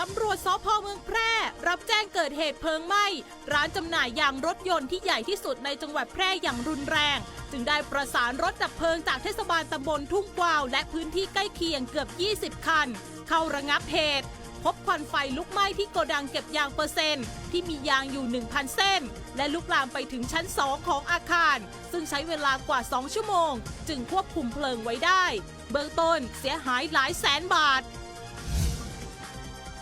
ตำรวจสพเมืองแพร่ รับแจ้งเกิดเหตุเพลิงไหม้ ร้านจำหน่ายยางรถยนต์ที่ใหญ่ที่สุดในจังหวัดแพร่อย่างรุนแรง จึงได้ประสานรถดับเพลิงจากเทศบาลตำบลทุ่งกวาว และพื้นที่ใกล้เคียงเกือบ 20 คัน เข้าระงับเหตุ พบควันไฟลุกไหม้ที่โกดังเก็บยางเปอร์เซ็นต์ที่มียางอยู่ 1,000 เส้น และลุกลามไปถึงชั้น 2 ของอาคาร ซึ่งใช้เวลากว่า 2 ชั่วโมง จึงควบคุมเพลิงไว้ได้ เบื้องต้นเสียหายหลายแสนบาท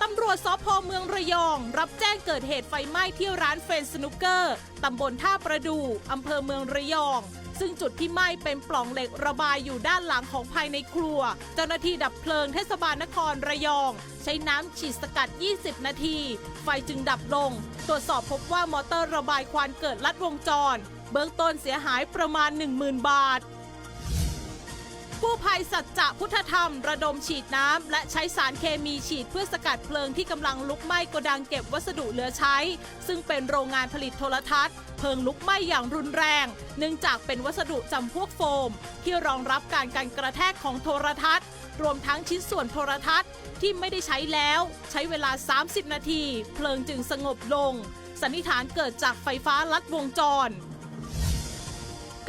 ตำรวจสพเมืองระยอง รับแจ้งเกิดเหตุไฟไหม้ที่ร้านเฟรนสนุกเกอร์ ตำบลท่าประดูอำเภอเมืองระยอง ซึ่งจุดที่ไหม้เป็นปล่องเหล็กระบายอยู่ด้านหลังของภายในครัว เจ้าหน้าที่ดับเพลิงเทศบาลนครระยอง ใช้น้ำฉีดสกัด 20 นาที ไฟจึงดับลง ตรวจสอบพบว่ามอเตอร์ระบายควันเกิดลัดวงจร เบื้องต้นเสียหายประมาณ 10,000 บาท กู้ภัยสัจจะพุทธธรรม ระดมฉีดน้ำ และใช้สารเคมีฉีดเพื่อสกัดเพลิงที่กำลังลุกไหม้โกดังเก็บวัสดุเหลือใช้ ซึ่งเป็นโรงงานผลิตโทรทัศน์ เพลิงลุกไหม้อย่างรุนแรง เนื่องจากเป็นวัสดุจำพวกโฟม ที่รองรับการกันกระแทกของโทรทัศน์ รวมทั้งชิ้นส่วนโทรทัศน์ที่ไม่ได้ใช้แล้ว ใช้เวลา 30 นาที เพลิงจึงสงบลง สันนิษฐานเกิดจากไฟฟ้าลัดวงจร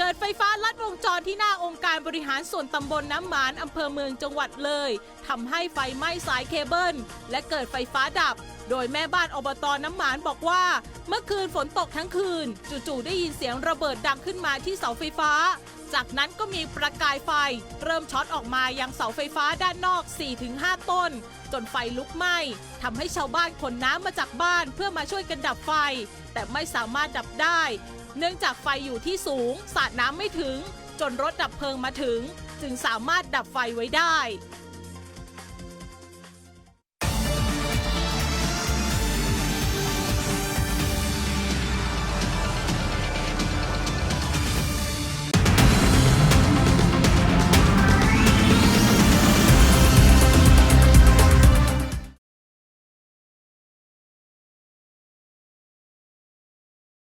เกิดไฟฟ้าลัดวงจรที่หน้าองค์การบริหารส่วนตำบลน้ำหมานอำเภอเมืองจังหวัดเลยทำให้ไฟไหม้สายเคเบิล และเกิดไฟฟ้าดับ โดยแม่บ้านอบตน้ำหมานบอกว่า เมื่อคืนฝนตกทั้งคืน จู่ๆได้ยินเสียงระเบิดดังขึ้นมาที่เสาไฟฟ้า จากนั้นก็มีประกายไฟ เริ่มช็อตออกมายังเสาไฟฟ้าด้านนอก 4-5 ต้น จนไฟลุกไหม้ทำให้ชาวบ้านขนน้ำมาจากบ้านเพื่อมาช่วยกันดับไฟ แต่ไม่สามารถดับได้ เนื่องจากไฟอยู่ที่สูง สาดน้ำไม่ถึง จนรถดับเพลิงมาถึง จึงสามารถดับไฟไว้ได้